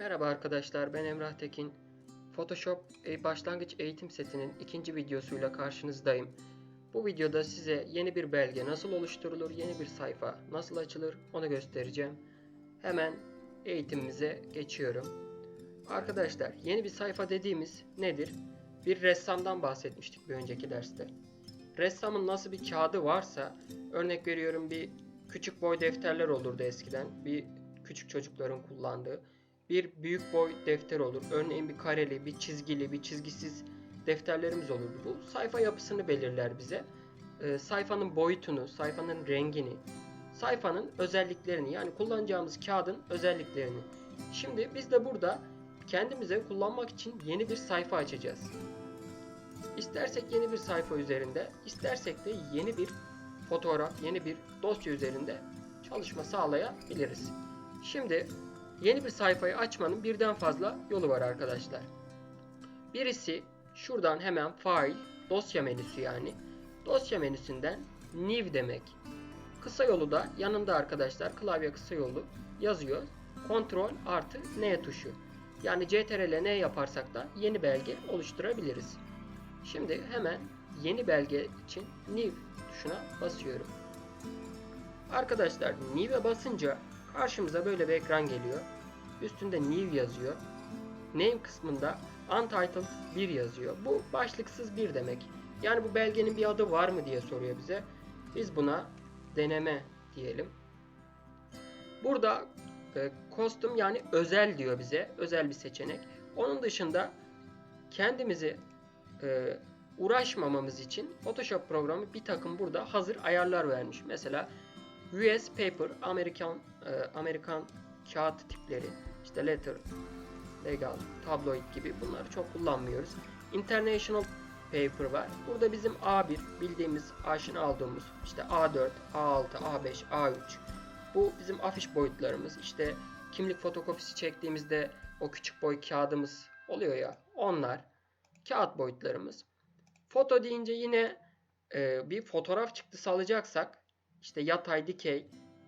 Merhaba arkadaşlar ben Emrah Tekin. Photoshop e, başlangıç eğitim setinin ikinci videosuyla karşınızdayım. Bu videoda size yeni bir belge nasıl oluşturulur, yeni bir sayfa nasıl açılır onu göstereceğim. Hemen eğitimimize geçiyorum. Arkadaşlar yeni bir sayfa dediğimiz nedir? Bir ressamdan bahsetmiştik bir önceki derste. Ressamın nasıl bir kağıdı varsa örnek veriyorum bir küçük boy defterler olurdu eskiden. Bir küçük çocukların kullandığı bir büyük boy defter olur. Örneğin bir kareli, bir çizgili, bir çizgisiz defterlerimiz olurdu. Bu sayfa yapısını belirler bize. Ee, sayfanın boyutunu, sayfanın rengini, sayfanın özelliklerini yani kullanacağımız kağıdın özelliklerini. Şimdi biz de burada kendimize kullanmak için yeni bir sayfa açacağız. İstersek yeni bir sayfa üzerinde, istersek de yeni bir fotoğraf, yeni bir dosya üzerinde çalışma sağlayabiliriz. Şimdi Yeni bir sayfayı açmanın birden fazla yolu var arkadaşlar. Birisi şuradan hemen File, dosya menüsü yani. Dosya menüsünden New demek. Kısa yolu da yanında arkadaşlar klavye kısa yolu yazıyor. Ctrl artı N tuşu. Yani CTRL N yaparsak da yeni belge oluşturabiliriz. Şimdi hemen yeni belge için New tuşuna basıyorum. Arkadaşlar New'e basınca Karşımıza böyle bir ekran geliyor. Üstünde new yazıyor. Name kısmında untitled 1 yazıyor. Bu başlıksız bir demek. Yani bu belgenin bir adı var mı diye soruyor bize. Biz buna deneme diyelim. Burada e, custom yani özel diyor bize. Özel bir seçenek. Onun dışında kendimizi e, uğraşmamamız için Photoshop programı bir takım burada hazır ayarlar vermiş. Mesela US paper, Amerikan e, Amerikan kağıt tipleri, işte letter, legal, tabloid gibi bunları çok kullanmıyoruz. International paper var. Burada bizim A1 bildiğimiz aşina aldığımız işte A4, A6, A5, A3. Bu bizim afiş boyutlarımız. İşte kimlik fotokopisi çektiğimizde o küçük boy kağıdımız oluyor ya onlar. Kağıt boyutlarımız. Foto deyince yine e, bir fotoğraf çıktısı alacaksak işte yatay, dikey,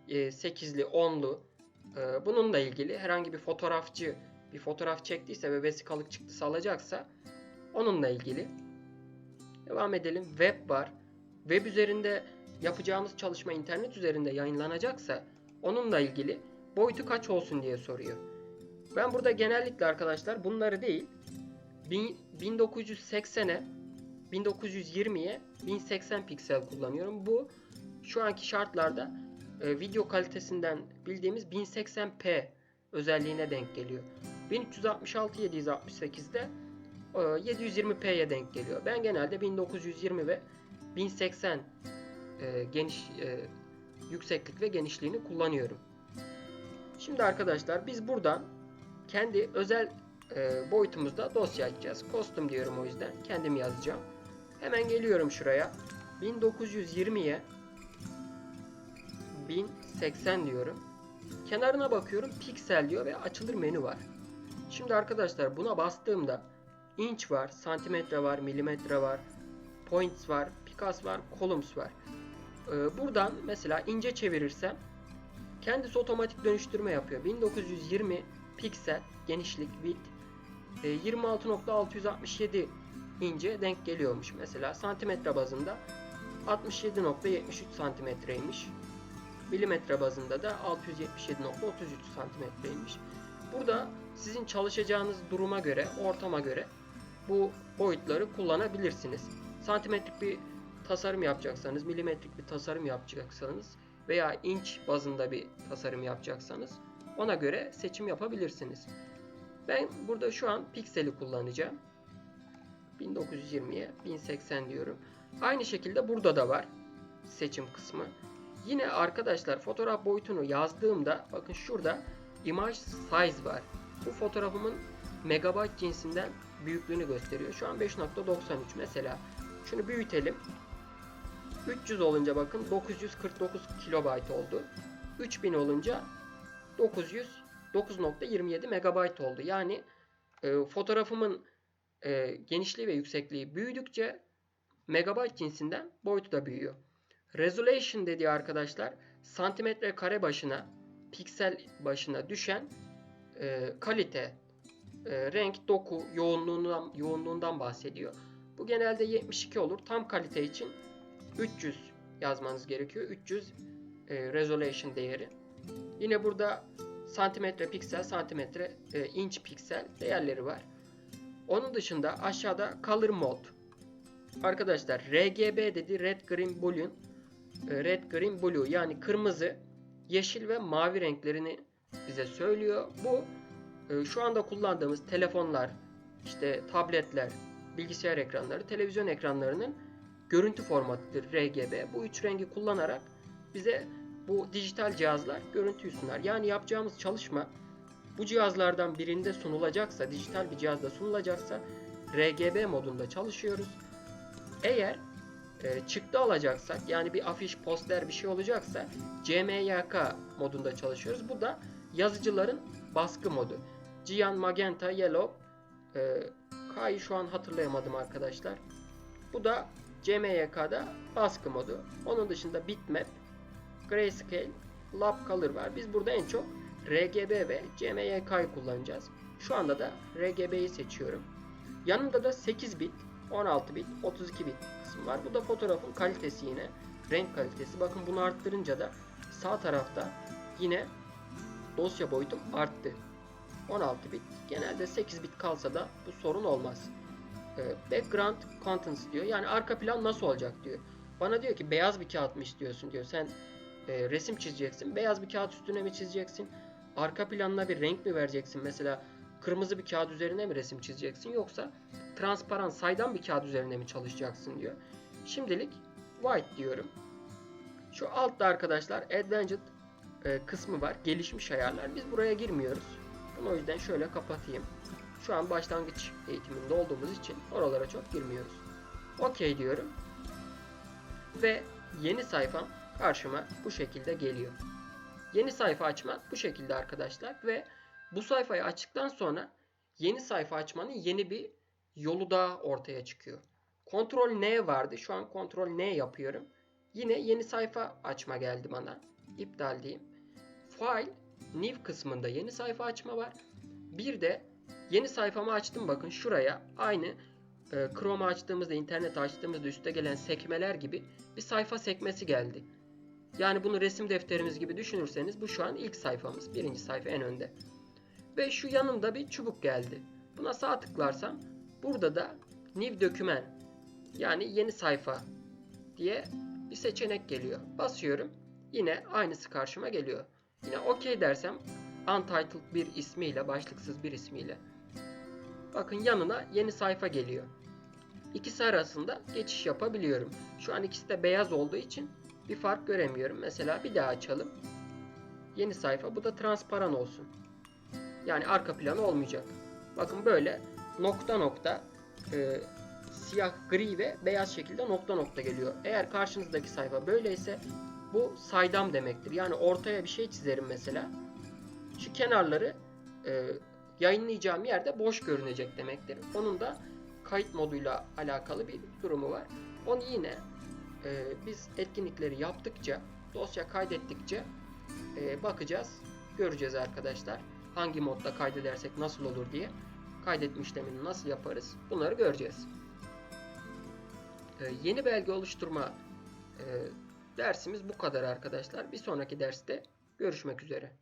8'li, e, 10'lu e, bununla ilgili herhangi bir fotoğrafçı bir fotoğraf çektiyse ve vesikalık çıktısı alacaksa onunla ilgili. Devam edelim. Web var. Web üzerinde yapacağımız çalışma internet üzerinde yayınlanacaksa onunla ilgili boyutu kaç olsun diye soruyor. Ben burada genellikle arkadaşlar bunları değil 1980'e 1920'ye 1080 piksel kullanıyorum. Bu şu anki şartlarda e, video kalitesinden bildiğimiz 1080p özelliğine denk geliyor. 1366 768'de e, 720p'ye denk geliyor. Ben genelde 1920 ve 1080 e, geniş e, yükseklik ve genişliğini kullanıyorum. Şimdi arkadaşlar biz buradan kendi özel e, boyutumuzda dosya açacağız. Custom diyorum o yüzden. Kendim yazacağım. Hemen geliyorum şuraya. 1920'ye 1080 diyorum. Kenarına bakıyorum piksel diyor ve açılır menü var. Şimdi arkadaşlar buna bastığımda inç var, santimetre var, milimetre var, points var, pikas var, columns var. Ee, buradan mesela ince çevirirsem kendisi otomatik dönüştürme yapıyor. 1920 piksel genişlik width e, 26.667 ince denk geliyormuş mesela santimetre bazında 67.73 santimetreymiş milimetre bazında da 677.33 santimetreymiş. Burada sizin çalışacağınız duruma göre, ortama göre bu boyutları kullanabilirsiniz. Santimetrik bir tasarım yapacaksanız, milimetrik bir tasarım yapacaksanız veya inç bazında bir tasarım yapacaksanız ona göre seçim yapabilirsiniz. Ben burada şu an pikseli kullanacağım. 1920'ye 1080 diyorum. Aynı şekilde burada da var seçim kısmı. Yine arkadaşlar fotoğraf boyutunu yazdığımda bakın şurada image size var. Bu fotoğrafımın megabayt cinsinden büyüklüğünü gösteriyor. Şu an 5.93 mesela. Şunu büyütelim. 300 olunca bakın 949 kilobayt oldu. 3000 olunca 900 9.27 megabayt oldu. Yani e, fotoğrafımın e, genişliği ve yüksekliği büyüdükçe megabayt cinsinden boyutu da büyüyor. Resolution dediği arkadaşlar santimetre kare başına piksel başına düşen e, kalite, e, renk, doku, yoğunluğundan yoğunluğundan bahsediyor. Bu genelde 72 olur. Tam kalite için 300 yazmanız gerekiyor. 300 e, resolution değeri. Yine burada santimetre piksel, santimetre e, inç piksel değerleri var. Onun dışında aşağıda color mode. Arkadaşlar RGB dedi Red Green Blue. E, Red Green Blue yani kırmızı, yeşil ve mavi renklerini bize söylüyor. Bu e, şu anda kullandığımız telefonlar, işte tabletler, bilgisayar ekranları, televizyon ekranlarının görüntü formatıdır RGB. Bu üç rengi kullanarak bize bu dijital cihazlar görüntüyü sunar. Yani yapacağımız çalışma bu cihazlardan birinde sunulacaksa, dijital bir cihazda sunulacaksa RGB modunda çalışıyoruz. Eğer e, çıktı alacaksak yani bir afiş, poster bir şey olacaksa CMYK modunda çalışıyoruz. Bu da yazıcıların baskı modu. Cyan, Magenta, Yellow, e, K'yı şu an hatırlayamadım arkadaşlar. Bu da CMYK'da baskı modu. Onun dışında bitmap, grayscale, lab color var. Biz burada en çok RGB ve CMYK'yı kullanacağız. Şu anda da RGB'yi seçiyorum. Yanında da 8 bit, 16 bit, 32 bit kısmı var. Bu da fotoğrafın kalitesi yine. Renk kalitesi. Bakın bunu arttırınca da sağ tarafta yine dosya boyutum arttı. 16 bit. Genelde 8 bit kalsa da bu sorun olmaz. Ee, background contents diyor. Yani arka plan nasıl olacak diyor. Bana diyor ki beyaz bir kağıt mı istiyorsun diyor. Sen e, resim çizeceksin. Beyaz bir kağıt üstüne mi çizeceksin? Arka planına bir renk mi vereceksin? Mesela kırmızı bir kağıt üzerine mi resim çizeceksin? Yoksa transparan saydam bir kağıt üzerine mi çalışacaksın diyor. Şimdilik white diyorum. Şu altta arkadaşlar advanced e, kısmı var. Gelişmiş ayarlar. Biz buraya girmiyoruz. Bunu o yüzden şöyle kapatayım. Şu an başlangıç eğitiminde olduğumuz için oralara çok girmiyoruz. OK diyorum. Ve yeni sayfam karşıma bu şekilde geliyor. Yeni sayfa açmak bu şekilde arkadaşlar ve bu sayfayı açtıktan sonra yeni sayfa açmanın yeni bir yolu daha ortaya çıkıyor. Kontrol N vardı. Şu an kontrol N yapıyorum. Yine yeni sayfa açma geldi bana. İptal diyeyim. File New kısmında yeni sayfa açma var. Bir de yeni sayfamı açtım bakın şuraya aynı e, Chrome açtığımızda, internet açtığımızda üstte gelen sekmeler gibi bir sayfa sekmesi geldi. Yani bunu resim defterimiz gibi düşünürseniz bu şu an ilk sayfamız. Birinci sayfa en önde. Ve şu yanımda bir çubuk geldi. Buna sağ tıklarsam burada da New Document yani yeni sayfa diye bir seçenek geliyor. Basıyorum. Yine aynısı karşıma geliyor. Yine OK dersem Untitled bir ismiyle, başlıksız bir ismiyle. Bakın yanına yeni sayfa geliyor. İkisi arasında geçiş yapabiliyorum. Şu an ikisi de beyaz olduğu için bir fark göremiyorum. Mesela bir daha açalım. Yeni sayfa. Bu da transparan olsun. Yani arka planı olmayacak. Bakın böyle nokta nokta e, siyah, gri ve beyaz şekilde nokta nokta geliyor. Eğer karşınızdaki sayfa böyleyse bu saydam demektir. Yani ortaya bir şey çizerim mesela. Şu kenarları e, yayınlayacağım yerde boş görünecek demektir. Onun da kayıt moduyla alakalı bir durumu var. Onu yine e, biz etkinlikleri yaptıkça, dosya kaydettikçe e, bakacağız, göreceğiz arkadaşlar. Hangi modda kaydedersek nasıl olur diye, kaydetme işlemini nasıl yaparız bunları göreceğiz. E, yeni belge oluşturma e, dersimiz bu kadar arkadaşlar. Bir sonraki derste görüşmek üzere.